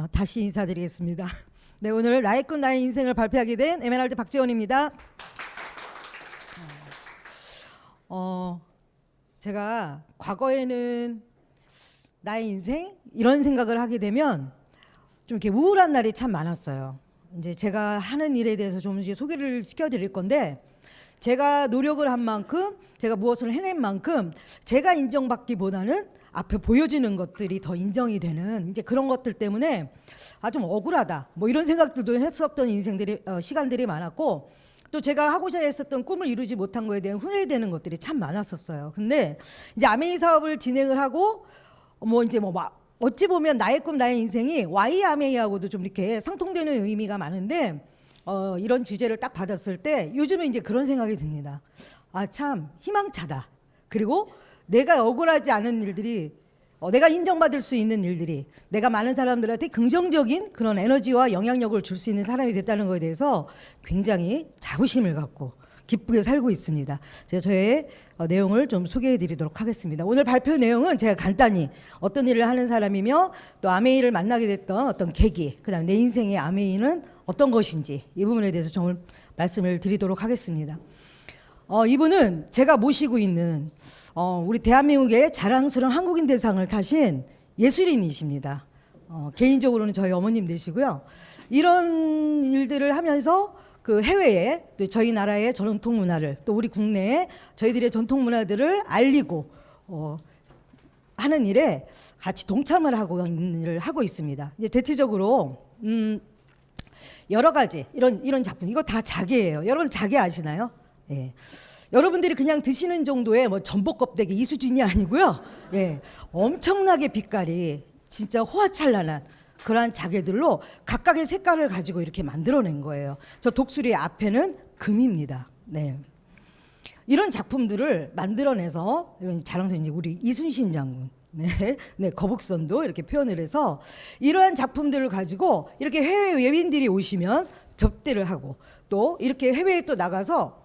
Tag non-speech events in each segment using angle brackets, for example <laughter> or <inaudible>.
어, 다시 인사드리겠습니다. <laughs> 네, 오늘 나의 꿈 나의 인생을 발표하게 된 에메랄드 박지원입니다. 어, 제가 과거에는 나의 인생 이런 생각을 하게 되면 좀 이렇게 우울한 날이 참 많았어요. 이제 제가 하는 일에 대해서 좀 이제 소개를 시켜드릴 건데 제가 노력을 한 만큼 제가 무엇을 해낸 만큼 제가 인정받기보다는 앞에 보여지는 것들이 더 인정이 되는 이제 그런 것들 때문에 아 좀 억울하다 뭐 이런 생각들도 했었던 인생들이 어, 시간들이 많았고 또 제가 하고자 했었던 꿈을 이루지 못한 거에 대한 후회되는 것들이 참 많았었어요. 근데 이제 아메이 사업을 진행을 하고 뭐 이제 뭐 마- 어찌 보면 나의 꿈 나의 인생이 와이 아메이하고도 좀 이렇게 상통되는 의미가 많은데 어, 이런 주제를 딱 받았을 때 요즘에 이제 그런 생각이 듭니다. 아 참 희망차다. 그리고 내가 억울하지 않은 일들이 어, 내가 인정받을 수 있는 일들이 내가 많은 사람들한테 긍정적인 그런 에너지와 영향력을 줄 수 있는 사람이 됐다는 것에 대해서 굉장히 자부심을 갖고 기쁘게 살고 있습니다. 제가 저의 어, 내용을 좀 소개해 드리도록 하겠습니다. 오늘 발표 내용은 제가 간단히 어떤 일을 하는 사람이며 또 아메이를 만나게 됐던 어떤 계기, 그다음 내 인생의 아메이는 어떤 것인지 이 부분에 대해서 좀 말씀을 드리도록 하겠습니다. 어, 이분은 제가 모시고 있는 어, 우리 대한민국의 자랑스러운 한국인 대상을 타신 예술인이십니다. 어, 개인적으로는 저희 어머님 되시고요. 이런 일들을 하면서 그 해외에 또 저희 나라의 전통 문화를 또 우리 국내에 저희들의 전통 문화들을 알리고 어, 하는 일에 같이 동참을 하고 있는 일을 하고 있습니다. 이제 대체적으로 음, 여러 가지 이런 이런 작품 이거 다 자개예요. 여러분 자개 아시나요? 예. 여러분들이 그냥 드시는 정도의 뭐 전복 껍데기 이 수준이 아니고요. 예. 엄청나게 빛깔이 진짜 호화찬란한 그러한 자개들로 각각의 색깔을 가지고 이렇게 만들어낸 거예요. 저 독수리 앞에는 금입니다. 네. 이런 작품들을 만들어내서 자랑스러운 우리 이순신 장군 네, <laughs> 네 거북선도 이렇게 표현을 해서 이러한 작품들을 가지고 이렇게 해외 외빈들이 오시면 접대를 하고 또 이렇게 해외에 또 나가서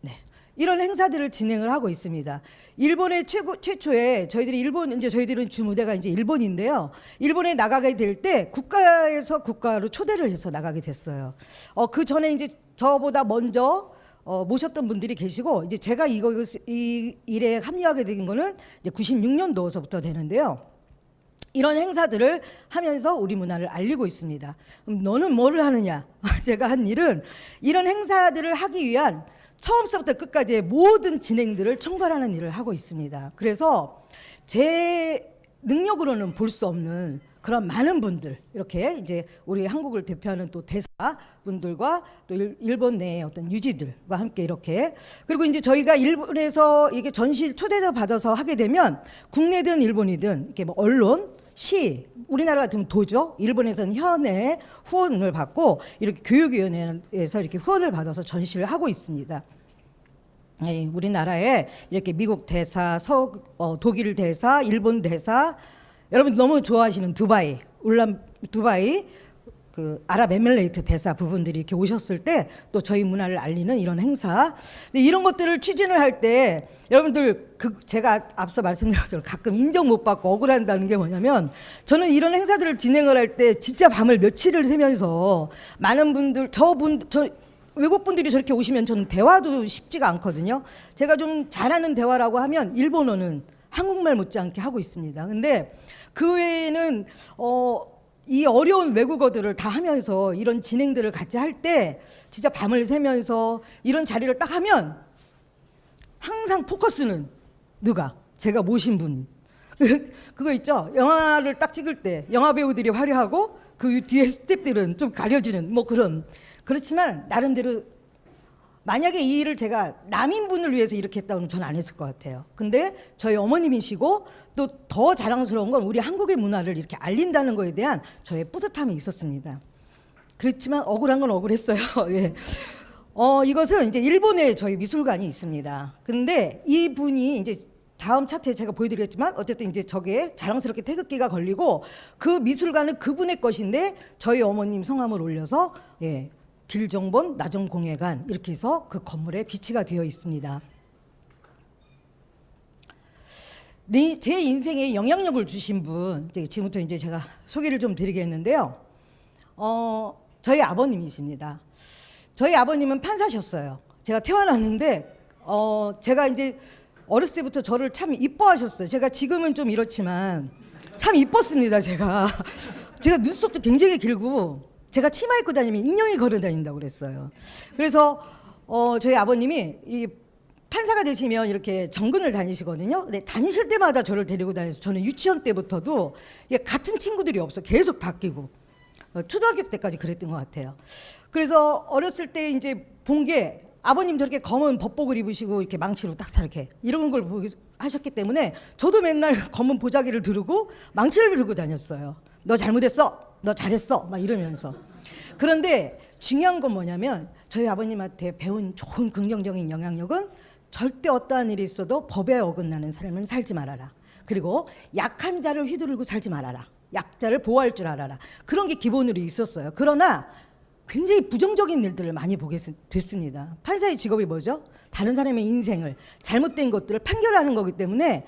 네, 이런 행사들을 진행을 하고 있습니다. 일본의 최고 최초에 저희들이 일본 이제 저희들은 주무대가 이제 일본인데요. 일본에 나가게 될 때 국가에서 국가로 초대를 해서 나가게 됐어요. 어, 그 전에 이제 저보다 먼저 어, 모셨던 분들이 계시고 이제 제가 이거 이 일에 합류하게 된 거는 이제 96년도서부터 되는데요. 이런 행사들을 하면서 우리 문화를 알리고 있습니다. 그럼 너는 뭐를 하느냐? <laughs> 제가 한 일은 이런 행사들을 하기 위한 처음부터 끝까지의 모든 진행들을 총괄하는 일을 하고 있습니다. 그래서 제 능력으로는 볼 수 없는 그런 많은 분들 이렇게 이제 우리 한국을 대표하는 또 대사 분들과 또 일- 일본 내의 어떤 유지들과 함께 이렇게 그리고 이제 저희가 일본에서 이게 전시 초대를 받아서 하게 되면 국내든 일본이든 이렇게 뭐 언론 시 우리나라 같으면 도죠 일본에서는 현에 후원을 받고 이렇게 교육위원회에서 이렇게 후원을 받아서 전시를 하고 있습니다. 예, 우리나라에 이렇게 미국 대사, 서, 어, 독일 대사, 일본 대사, 여러분 너무 좋아하시는 두바이, 울란 두바이, 그 아랍에밀레이트 대사 부분들이 이렇게 오셨을 때 또 저희 문화를 알리는 이런 행사, 이런 것들을 추진을 할 때 여러분들 그 제가 앞서 말씀드렸죠 가끔 인정 못 받고 억울한다는 게 뭐냐면 저는 이런 행사들을 진행을 할 때 진짜 밤을 며칠을 새면서 많은 분들 저분 저 외국 분들이 저렇게 오시면 저는 대화도 쉽지가 않거든요. 제가 좀 잘하는 대화라고 하면 일본어는 한국말 못지않게 하고 있습니다. 근데 그 외에는 어, 이 어려운 외국어들을 다 하면서 이런 진행들을 같이 할 때 진짜 밤을 새면서 이런 자리를 딱 하면 항상 포커스는 누가? 제가 모신 분. <laughs> 그거 있죠? 영화를 딱 찍을 때 영화 배우들이 화려하고 그 뒤에 스탭들은 좀 가려지는 뭐 그런. 그렇지만 나름대로 만약에 이 일을 제가 남인분을 위해서 이렇게 했다면 저는 안 했을 것 같아요. 근데 저희 어머님이시고 또 더 자랑스러운 건 우리 한국의 문화를 이렇게 알린다는 거에 대한 저의 뿌듯함이 있었습니다. 그렇지만 억울한 건 억울했어요. <laughs> 예. 어, 이것은 이제 일본에 저희 미술관이 있습니다. 근데 이 분이 이제 다음 차트에 제가 보여드리겠지만 어쨌든 이제 저게 자랑스럽게 태극기가 걸리고 그 미술관은 그분의 것인데 저희 어머님 성함을 올려서 예, 길정본 나정공예관 이렇게 해서 그 건물에 비치가 되어 있습니다. 내, 제 인생에 영향력을 주신 분 이제 지금부터 이제 제가 소개를 좀 드리겠는데요. 어, 저희 아버님이십니다. 저희 아버님은 판사셨어요. 제가 태어났는데 어, 제가 이제 어렸을 때부터 저를 참 이뻐하셨어요. 제가 지금은 좀 이렇지만 참 이뻤습니다. 제가 제가 눈썹도 굉장히 길고 제가 치마 입고 다니면 인형이 걸어 다닌다고 그랬어요. 그래서 어, 저희 아버님이 이 판사가 되시면 이렇게 정근을 다니시거든요. 근데 다니실 때마다 저를 데리고 다녀서 저는 유치원 때부터도 같은 친구들이 없어 계속 바뀌고 어, 초등학교 때까지 그랬던 것 같아요. 그래서 어렸을 때 이제 본 게 아버님 저렇게 검은 법복을 입으시고 이렇게 망치로 딱 이렇게 이런 걸 하셨기 때문에 저도 맨날 검은 보자기를 들고 망치를 들고 다녔어요. 너 잘못했어. 너 잘했어. 막 이러면서. 그런데 중요한 건 뭐냐면 저희 아버님한테 배운 좋은 긍정적인 영향력은 절대 어떠한 일이 있어도 법에 어긋나는 삶은 살지 말아라. 그리고 약한 자를 휘두르고 살지 말아라. 약자를 보호할 줄 알아라. 그런 게 기본으로 있었어요. 그러나 굉장히 부정적인 일들을 많이 보게 됐습니다. 판사의 직업이 뭐죠? 다른 사람의 인생을 잘못된 것들을 판결하는 거기 때문에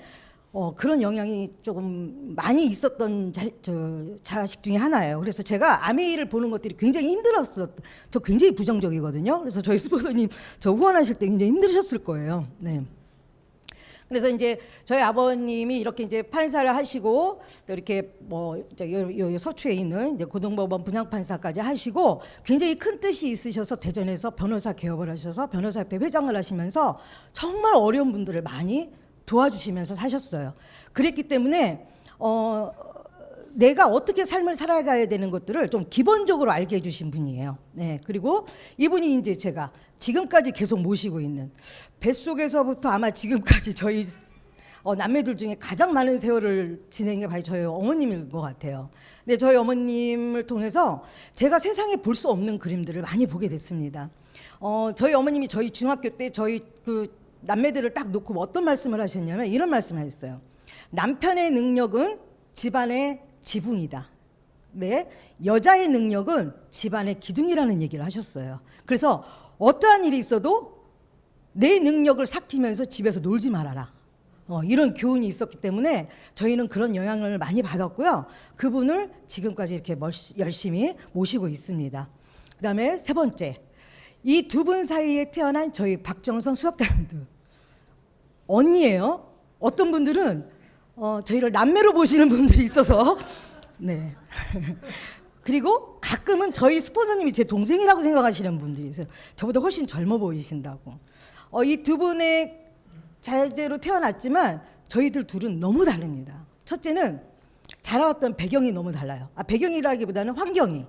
어, 그런 영향이 조금 많이 있었던 자, 저, 자식 중에 하나예요. 그래서 제가 아메이를 보는 것들이 굉장히 힘들었어. 저 굉장히 부정적이거든요. 그래서 저희 스포서님 저 후원하실 때 굉장히 힘드셨을 거예요. 네. 그래서 이제 저희 아버님이 이렇게 이제 판사를 하시고 또 이렇게 뭐 서초에 있는 이제 고등법원 분양판사까지 하시고 굉장히 큰 뜻이 있으셔서 대전에서 변호사 개업을 하셔서 변호사협회 회장을 하시면서 정말 어려운 분들을 많이 도와주시면서 사셨어요. 그랬기 때문에 어 내가 어떻게 삶을 살아가야 되는 것들을 좀 기본적으로 알게 해주신 분이에요. 네. 그리고 이분이 이제 제가 지금까지 계속 모시고 있는 뱃속에서부터 아마 지금까지 저희 어, 남매들 중에 가장 많은 세월을 진행해 봐야 저희 어머님인 것 같아요. 근데 저희 어머님을 통해서 제가 세상에 볼 수 없는 그림들을 많이 보게 됐습니다. 어, 저희 어머님이 저희 중학교 때 저희 그 남매들을 딱 놓고 어떤 말씀을 하셨냐면 이런 말씀을 하셨어요. 남편의 능력은 집안의 지붕이다. 네, 여자의 능력은 집안의 기둥이라는 얘기를 하셨어요. 그래서 어떠한 일이 있어도 내 능력을 삭히면서 집에서 놀지 말아라. 어, 이런 교훈이 있었기 때문에 저희는 그런 영향을 많이 받았고요. 그분을 지금까지 이렇게 멀시, 열심히 모시고 있습니다. 그 다음에 세 번째. 이 두 분 사이에 태어난 저희 박정선 수석단도 언니예요. 어떤 분들은 어, 저희를 남매로 보시는 분들이 있어서 네. <laughs> 그리고 가끔은 저희 스폰서님이 제 동생이라고 생각하시는 분들이 있어요. 저보다 훨씬 젊어 보이신다고. 어, 이 두 분의 자제로 태어났지만 저희들 둘은 너무 다릅니다. 첫째는 자라왔던 배경이 너무 달라요. 아, 배경이라기보다는 환경이.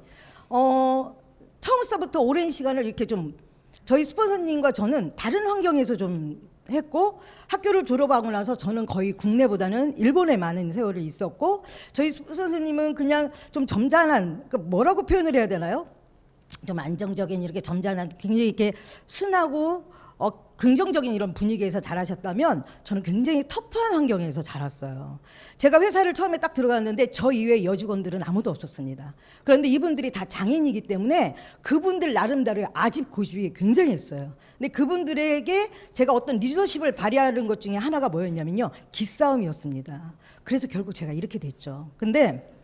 어, 처음서부터 오랜 시간을 이렇게 좀 저희 스폰서님과 저는 다른 환경에서 좀 했고 학교를 졸업하고 나서 저는 거의 국내보다는 일본에 많은 세월을 있었고 저희 선생님은 그냥 좀 점잖은 그 뭐라고 표현을 해야 되나요? 좀 안정적인 이렇게 점잖은 굉장히 이렇게 순하고 어, 긍정적인 이런 분위기에서 자라셨다면 저는 굉장히 터프한 환경에서 자랐어요. 제가 회사를 처음에 딱 들어갔는데 저 이외에 여직원들은 아무도 없었습니다. 그런데 이분들이 다 장인이기 때문에 그분들 나름대로의 아집 고집이 굉장했어요. 근데 그분들에게 제가 어떤 리더십을 발휘하는 것 중에 하나가 뭐였냐면요. 기싸움이었습니다. 그래서 결국 제가 이렇게 됐죠. 근데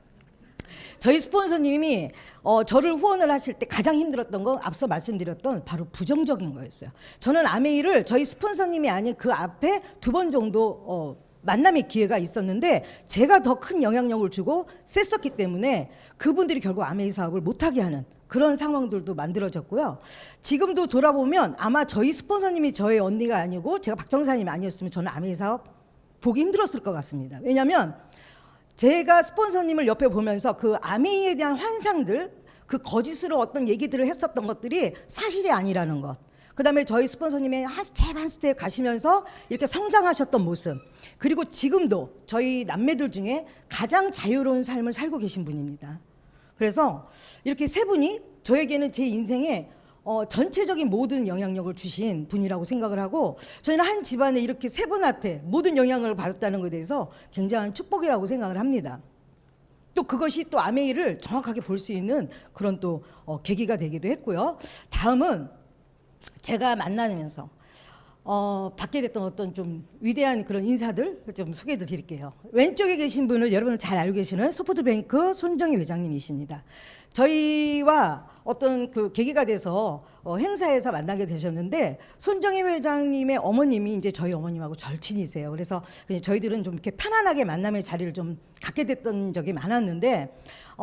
저희 스폰서님이 어, 저를 후원을 하실 때 가장 힘들었던 건 앞서 말씀드렸던 바로 부정적인 거였어요. 저는 아메이를 저희 스폰서님이 아닌 그 앞에 두 번 정도 어, 만남의 기회가 있었는데 제가 더 큰 영향력을 주고 셌었기 때문에 그분들이 결국 아메이 사업을 못하게 하는 그런 상황들도 만들어졌고요. 지금도 돌아보면 아마 저희 스폰서님이 저의 언니가 아니고 제가 박정사님이 아니었으면 저는 아메이 사업 보기 힘들었을 것 같습니다. 왜냐하면 제가 스폰서님을 옆에 보면서 그 아메이에 대한 환상들, 그 거짓으로 어떤 얘기들을 했었던 것들이 사실이 아니라는 것. 그 다음에 저희 스폰서님의 한 스텝 한 스텝 가시면서 이렇게 성장하셨던 모습. 그리고 지금도 저희 남매들 중에 가장 자유로운 삶을 살고 계신 분입니다. 그래서 이렇게 세 분이 저에게는 제 인생에 어, 전체적인 모든 영향력을 주신 분이라고 생각을 하고 저희는 한 집안에 이렇게 세 분한테 모든 영향을 받았다는 것에 대해서 굉장한 축복이라고 생각을 합니다. 또 그것이 또 아메이를 정확하게 볼 수 있는 그런 또 어, 계기가 되기도 했고요. 다음은 제가 만나면서 어, 받게 됐던 어떤 좀 위대한 그런 인사들 좀 소개해 드릴게요. 왼쪽에 계신 분은 여러분 잘 알고 계시는 소프트뱅크 손정희 회장님이십니다. 저희와 어떤 그 계기가 돼서 어, 행사에서 만나게 되셨는데 손정희 회장님의 어머님이 이제 저희 어머님하고 절친이세요. 그래서 저희들은 좀 이렇게 편안하게 만남의 자리를 좀 갖게 됐던 적이 많았는데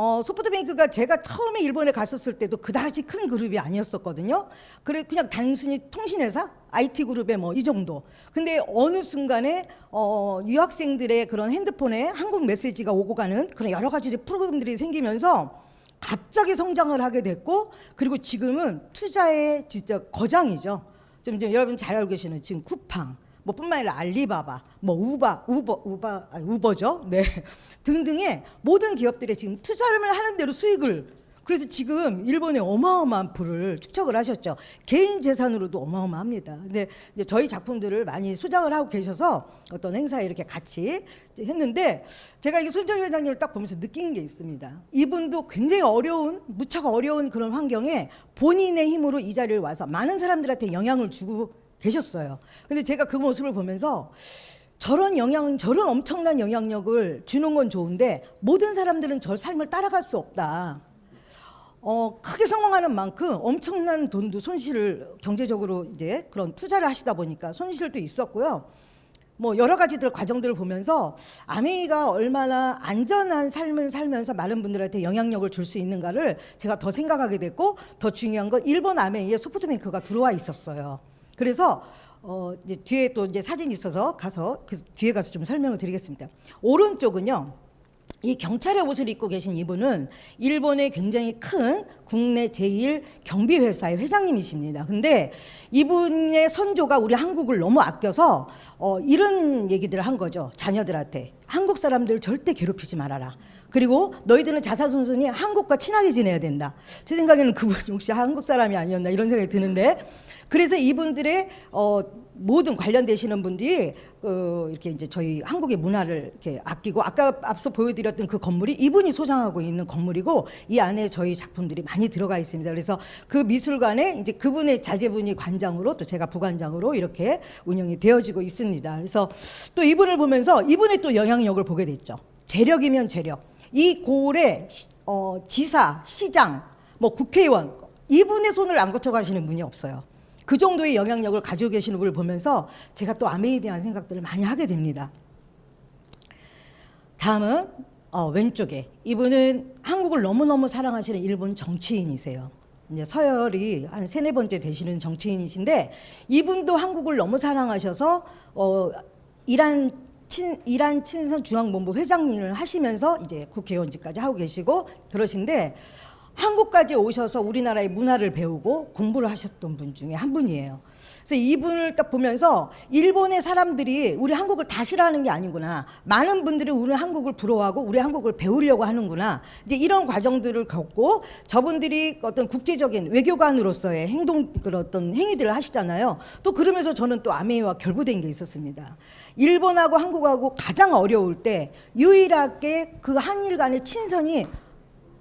어, 소프트뱅크가 제가 처음에 일본에 갔었을 때도 그다지 큰 그룹이 아니었었거든요. 그래 그냥 단순히 통신회사, IT 그룹의 뭐 이 정도. 근데 어느 순간에 어, 유학생들의 그런 핸드폰에 한국 메시지가 오고 가는 그런 여러 가지 프로그램들이 생기면서 갑자기 성장을 하게 됐고 그리고 지금은 투자의 진짜 거장이죠. 좀 이제 여러분 잘 알고 계시는 지금 쿠팡 뭐 뿐만 아니라 알리바바, 뭐 우바, 우버, 우바, 아니, 우버죠. 네. <laughs> 등등의 모든 기업들이 지금 투자를 하는 대로 수익을 그래서 지금 일본에 어마어마한 부를 축적을 하셨죠. 개인 재산으로도 어마어마합니다. 근데 이제 저희 작품들을 많이 소장을 하고 계셔서 어떤 행사에 이렇게 같이 했는데 제가 이 손정희 회장님을 딱 보면서 느낀 게 있습니다. 이분도 굉장히 어려운 무척 어려운 그런 환경에 본인의 힘으로 이 자리를 와서 많은 사람들한테 영향을 주고 계셨어요. 근데 제가 그 모습을 보면서 저런 영향, 저런 엄청난 영향력을 주는 건 좋은데 모든 사람들은 저 삶을 따라갈 수 없다. 어, 크게 성공하는 만큼 엄청난 돈도 손실을 경제적으로 이제 그런 투자를 하시다 보니까 손실도 있었고요. 뭐 여러 가지들 과정들을 보면서 아메이가 얼마나 안전한 삶을 살면서 많은 분들한테 영향력을 줄 수 있는가를 제가 더 생각하게 됐고 더 중요한 건 일본 아메이에 소프트뱅크가 들어와 있었어요. 그래서 어 이제 뒤에 또 이제 사진이 있어서 가서 그 뒤에 가서 좀 설명을 드리겠습니다. 오른쪽은요. 이 경찰의 옷을 입고 계신 이분은 일본의 굉장히 큰 국내 제일 경비 회사의 회장님이십니다. 근데 이분의 선조가 우리 한국을 너무 아껴서 어, 이런 얘기들을 한 거죠. 자녀들한테 한국 사람들 절대 괴롭히지 말아라. 그리고 너희들은 자사손손이 한국과 친하게 지내야 된다. 제 생각에는 그분 혹시 한국 사람이 아니었나 이런 생각이 드는데 그래서 이분들의 어, 모든 관련되시는 분들이 어, 이렇게 이제 저희 한국의 문화를 이렇게 아끼고 아까 앞서 보여드렸던 그 건물이 이분이 소장하고 있는 건물이고 이 안에 저희 작품들이 많이 들어가 있습니다. 그래서 그 미술관에 이제 그분의 자제분이 관장으로 또 제가 부관장으로 이렇게 운영이 되어지고 있습니다. 그래서 또 이분을 보면서 이분의 또 영향력을 보게 됐죠. 재력이면 재력. 이 고을의 시- 어, 지사, 시장, 뭐 국회의원 이분의 손을 안 거쳐 가시는 분이 없어요. 그 정도의 영향력을 가지고 계시는 분을 보면서 제가 또 아메에 대한 생각들을 많이 하게 됩니다. 다음은 어, 왼쪽에 이분은 한국을 너무너무 사랑하시는 일본 정치인이세요. 이제 서열이 한 세네 번째 되시는 정치인이신데 이분도 한국을 너무 사랑하셔서 어, 이란 친 이란 친선 중앙본부 회장님을 하시면서 이제 국회의원직까지 하고 계시고 그러신데 한국까지 오셔서 우리나라의 문화를 배우고 공부를 하셨던 분 중에 한 분이에요. 그래서 이분을 딱 보면서 일본의 사람들이 우리 한국을 다 싫어하는 게 아니구나. 많은 분들이 우리 한국을 부러워하고 우리 한국을 배우려고 하는구나. 이제 이런 과정들을 겪고 저분들이 어떤 국제적인 외교관으로서의 행동 그런 어떤 행위들을 하시잖아요. 또 그러면서 저는 또 아메이와 결부된 게 있었습니다. 일본하고 한국하고 가장 어려울 때 유일하게 그 한일 간의 친선이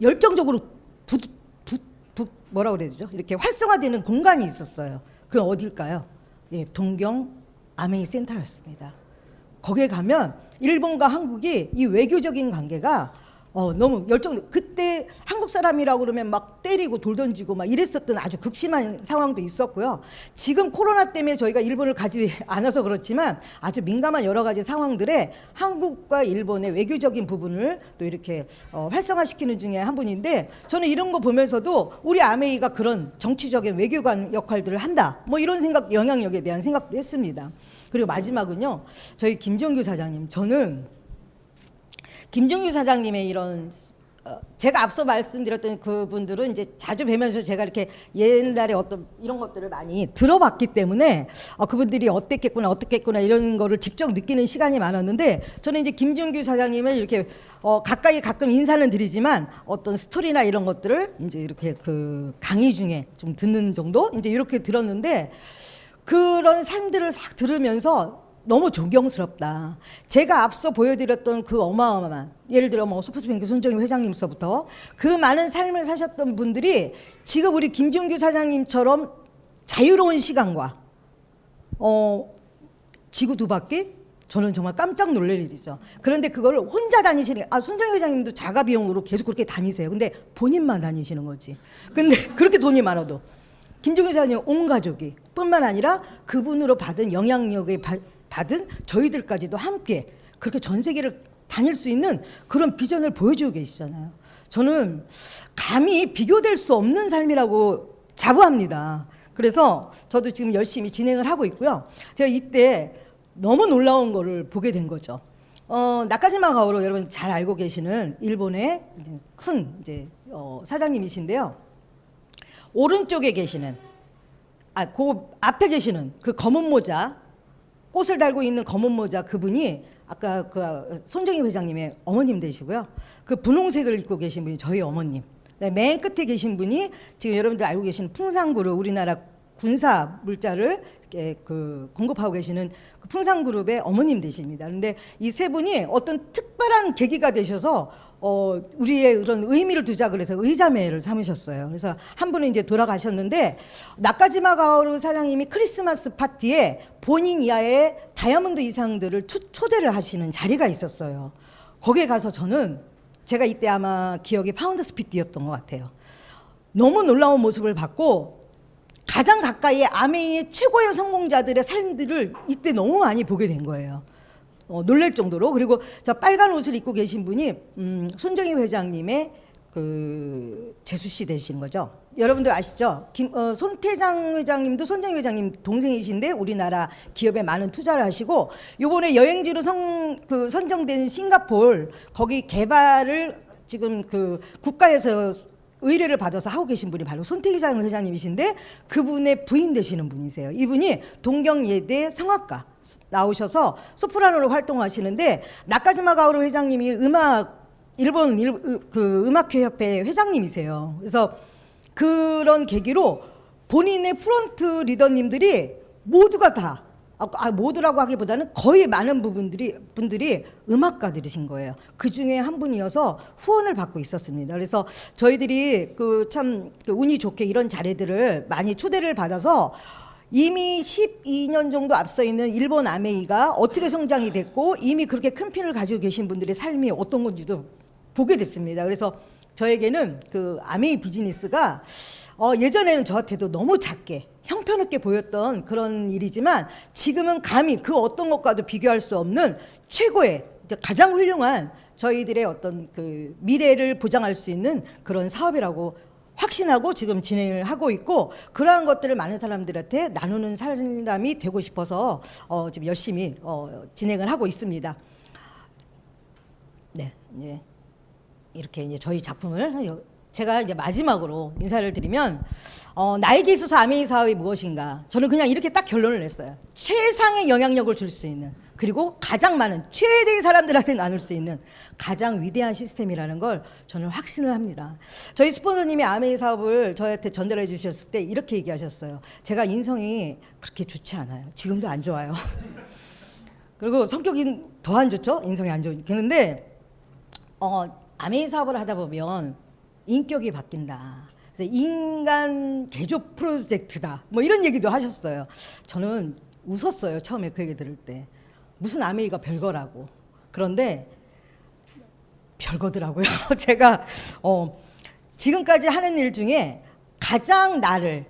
열정적으로 부, 부, 부, 뭐라 그래야 되죠? 이렇게 활성화되는 공간이 있었어요. 그 어딜까요? 예, 동경 아메이 센터였습니다. 거기에 가면 일본과 한국이 이 외교적인 관계가 어, 너무 열정. 그때 한국 사람이라고 그러면 막 때리고 돌 던지고 막 이랬었던 아주 극심한 상황도 있었고요. 지금 코로나 때문에 저희가 일본을 가지 않아서 그렇지만 아주 민감한 여러 가지 상황들에 한국과 일본의 외교적인 부분을 또 이렇게 어, 활성화시키는 중에 한 분인데 저는 이런 거 보면서도 우리 아메이가 그런 정치적인 외교관 역할들을 한다. 뭐 이런 생각, 영향력에 대한 생각도 했습니다. 그리고 마지막은요. 저희 김정규 사장님. 저는 김정규 사장님의 이런 어, 제가 앞서 말씀드렸던 그분들은 이제 자주 뵈면서 제가 이렇게 옛날에 어떤 이런 것들을 많이 들어봤기 때문에 어, 그분들이 어땠겠구나 어떻겠구나 이런 거를 직접 느끼는 시간이 많았는데 저는 이제 김준규 사장님을 이렇게 어, 가까이 가끔 인사는 드리지만 어떤 스토리나 이런 것들을 이제 이렇게 그 강의 중에 좀 듣는 정도? 이제 이렇게 들었는데 그런 삶들을 싹 들으면서 너무 존경스럽다. 제가 앞서 보여드렸던 그 어마어마한 예를 들어 뭐 소프트뱅크 손정희 회장님서부터 그 많은 삶을 사셨던 분들이 지금 우리 김준규 사장님처럼 자유로운 시간과 어, 지구 두 바퀴? 저는 정말 깜짝 놀랄 일이죠. 그런데 그걸 혼자 다니시는, 아, 손정 회장님도 자가 비용으로 계속 그렇게 다니세요. 근데 본인만 다니시는 거지. 근데 <laughs> 그렇게 돈이 많아도. 김종인 회장님 온 가족이 뿐만 아니라 그분으로 받은 영향력에 바- 받은 저희들까지도 함께 그렇게 전 세계를 다닐 수 있는 그런 비전을 보여주고 계시잖아요. 저는 감히 비교될 수 없는 삶이라고 자부합니다. 그래서 저도 지금 열심히 진행을 하고 있고요. 제가 이때 너무 놀라운 거를 보게 된 거죠. 어, 나카지마 가오로 여러분 잘 알고 계시는 일본의 큰 이제 어, 사장님이신데요. 오른쪽에 계시는 아, 그 앞에 계시는 그 검은 모자 꽃을 달고 있는 검은 모자 그분이 아까 그 손정희 회장님의 어머님 되시고요. 그 분홍색을 입고 계신 분이 저희 어머님. 네, 맨 끝에 계신 분이 지금 여러분들 알고 계시는 풍산그룹 우리나라 군사 물자를 이렇게 그 공급하고 계시는 그 풍산그룹의 어머님 되십니다. 그런데 이 세 분이 어떤 특별한 계기가 되셔서 어 우리의 그런 의미를 두자 그래서 의자매를 삼으셨어요. 그래서 한 분은 이제 돌아가셨는데 나카지마 가오루 사장님이 크리스마스 파티에 본인 이하의 다이아몬드 이상들을 초, 초대를 하시는 자리가 있었어요. 거기에 가서 저는 제가 이때 아마 기억이 파운드 스피드였던 것 같아요. 너무 놀라운 모습을 봤고 가장 가까이에 아메이의 최고의 성공자들의 삶들을 이때 너무 많이 보게 된 거예요. 어, 놀랄 정도로 그리고 저 빨간 옷을 입고 계신 분이 음, 손정희 회장님의 그 재수 씨 되시는 거죠. 여러분들 아시죠? 김, 어, 손태장 회장님도 손정희 회장님 동생이신데 우리나라 기업에 많은 투자를 하시고 요번에 여행지로 선, 그 선정된 싱가폴 거기 개발을 지금 그 국가에서 의뢰를 받아서 하고 계신 분이 바로 손태기 장 회장님이신데 그분의 부인 되시는 분이세요. 이분이 동경예대 성악가 나오셔서 소프라노로 활동하시는데 나카지마 가오루 회장님이 음악 일본 일, 으- 그 음악회 협회 회장님이세요. 그래서 그런 계기로 본인의 프론트 리더님들이 모두가 다 아, 아, 모두라고 하기보다는 거의 많은 부분들이 분들이 음악가들이신 거예요. 그 중에 한 분이어서 후원을 받고 있었습니다. 그래서 저희들이 그 참 운이 좋게 이런 자리들을 많이 초대를 받아서 이미 12년 정도 앞서 있는 일본 아메이가 어떻게 성장이 됐고 이미 그렇게 큰 핀을 가지고 계신 분들의 삶이 어떤 건지도 보게 됐습니다. 그래서 저에게는 그 아메이 비즈니스가 어, 예전에는 저한테도 너무 작게 형편없게 보였던 그런 일이지만 지금은 감히 그 어떤 것과도 비교할 수 없는 최고의 가장 훌륭한 저희들의 어떤 그 미래를 보장할 수 있는 그런 사업이라고 확신하고 지금 진행을 하고 있고 그러한 것들을 많은 사람들한테 나누는 사람이 되고 싶어서 어, 지금 열심히 어, 진행을 하고 있습니다. 네, 이제 이렇게 이제 저희 작품을 여- 제가 이제 마지막으로 인사를 드리면 어, 나에게 있어서 아메이 사업이 무엇인가 저는 그냥 이렇게 딱 결론을 냈어요. 최상의 영향력을 줄 수 있는 그리고 가장 많은 최대의 사람들한테 나눌 수 있는 가장 위대한 시스템이라는 걸 저는 확신을 합니다. 저희 스폰서님이 아메이 사업을 저한테 전달해 주셨을 때 이렇게 얘기하셨어요. 제가 인성이 그렇게 좋지 않아요. 지금도 안 좋아요. <laughs> 그리고 성격이 더 안 좋죠. 인성이 안 좋으니까. 그런데 어, 아메이 사업을 하다 보면 인격이 바뀐다. 그래서 인간 개조 프로젝트다. 뭐 이런 얘기도 하셨어요. 저는 웃었어요. 처음에 그 얘기 들을 때. 무슨 아메이가 별거라고. 그런데 별거더라고요. <laughs> 제가 어, 지금까지 하는 일 중에 가장 나를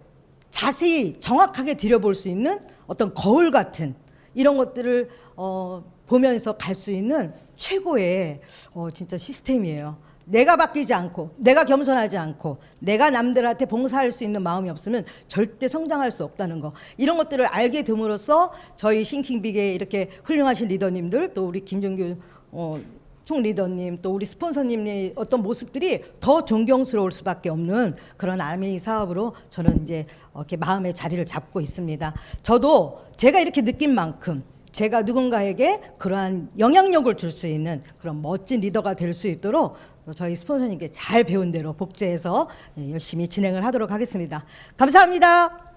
자세히 정확하게 들여볼 수 있는 어떤 거울 같은 이런 것들을 어, 보면서 갈 수 있는 최고의 어, 진짜 시스템이에요. 내가 바뀌지 않고, 내가 겸손하지 않고, 내가 남들한테 봉사할 수 있는 마음이 없으면 절대 성장할 수 없다는 거. 이런 것들을 알게 됨으로써 저희 싱킹빅의 이렇게 훌륭하신 리더님들, 또 우리 김정규 어, 총 리더님, 또 우리 스폰서님의 어떤 모습들이 더 존경스러울 수밖에 없는 그런 아메이 사업으로 저는 이제 이렇게 마음의 자리를 잡고 있습니다. 저도 제가 이렇게 느낀 만큼 제가 누군가에게 그러한 영향력을 줄 수 있는 그런 멋진 리더가 될 수 있도록 저희 스폰서님께 잘 배운 대로 복제해서 예, 열심히 진행을 하도록 하겠습니다. 감사합니다.